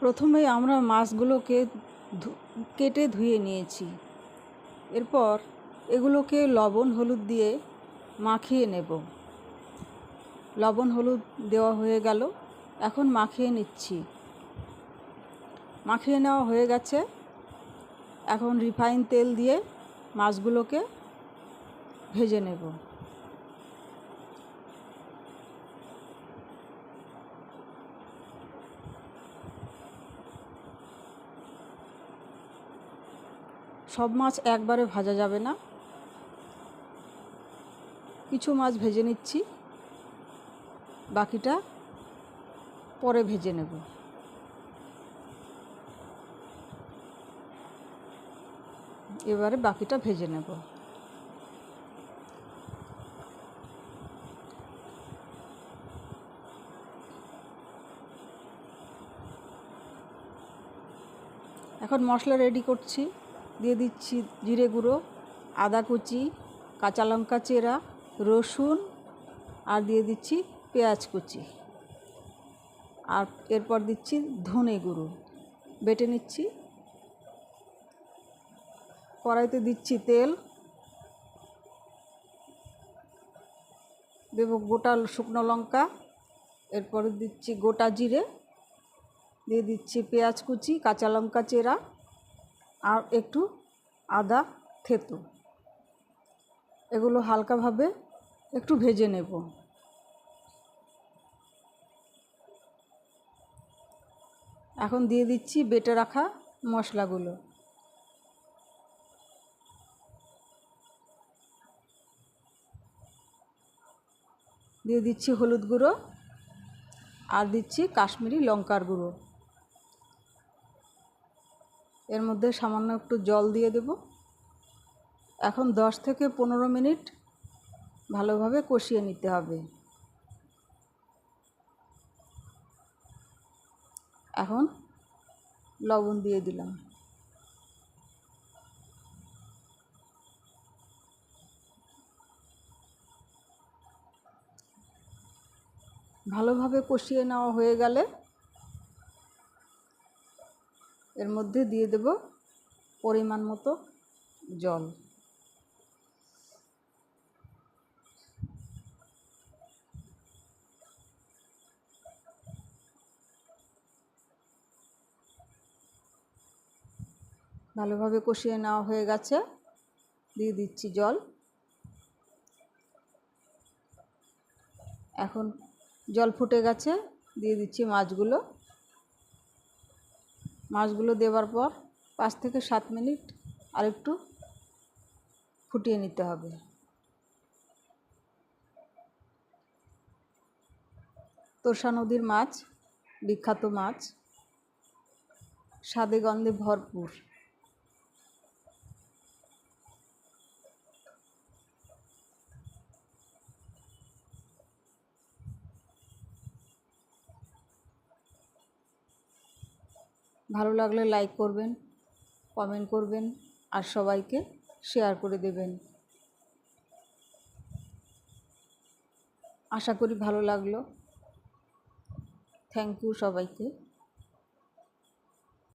প্রথমেই আমরা মাছগুলোকে কেটে ধুয়ে নিয়েছি। এরপর এগুলোকে লবণ, হলুদ দিয়ে মাখিয়ে নেব। লবণ, হলুদ দেওয়া হয়ে গেল। এখন মাখিয়ে নিচ্ছি। মাখিয়ে নেওয়া হয়ে গেছে। এখন রিফাইন তেল দিয়ে মাছগুলোকে ভেজে নেব। সব মাছ একবারে ভাজা যাবে না। কিছু মাছ ভেজে নিচ্ছি। বাকিটা পরে ভেজে নেব। এবারে বাকিটা ভেজে নেব। এখন মশলা রেডি করছি। দিয়ে দিচ্ছি জিরে গুঁড়ো, আদা কুচি, কাঁচা লঙ্কা চেরা, রসুন আর দিয়ে দিচ্ছি পেঁয়াজ কুচি। আর এরপর দিচ্ছি ধনে গুঁড়ো। বেটে নিচ্ছি। কড়াইতে দিচ্ছি তেল। দেব গোটা শুকনো লঙ্কা। এরপরে দিচ্ছি গোটা জিরে। দিয়ে দিচ্ছি পেঁয়াজ কুচি, কাঁচা লঙ্কা চেরা। আর একটু আদা থেতো। এগুলো হালকাভাবে একটু ভেজে নেব। এখন দিয়ে দিচ্ছি বেটে রাখা মশলাগুলো। দিয়ে দিচ্ছি হলুদ গুঁড়ো আর দিচ্ছি কাশ্মীরি লঙ্কার গুঁড়ো। এর মধ্যে সামান্য একটু জল দিয়ে দেব। এখন দশ থেকে পনেরো মিনিট ভালোভাবে কষিয়ে নিতে হবে। এখন লবণ দিয়ে দিলাম। ভালোভাবে কষিয়ে নেওয়া হয়ে গেলে এর মধ্যে দিয়ে দেব পরিমাণ মতো জল। ভালোভাবে কষিয়ে নেওয়া হয়ে গেছে। দিয়ে দিচ্ছি জল। এখন জল ফুটে গেছে। দিয়ে দিচ্ছি মাছগুলো। মাছগুলো দেওয়ার পর পাঁচ থেকে সাত মিনিট আরেকটু ফুটিয়ে নিতে হবে। তোষা নদীর মাছ, বিখ্যাত মাছ, স্বাদে গন্ধে ভরপুর। ভালো লাগলে লাইক করবেন কমেন্ট করবেন আর সবাইকে শেয়ার করে দেবেন। আশা করি ভালো লাগল। থ্যাংক ইউ সবাইকে।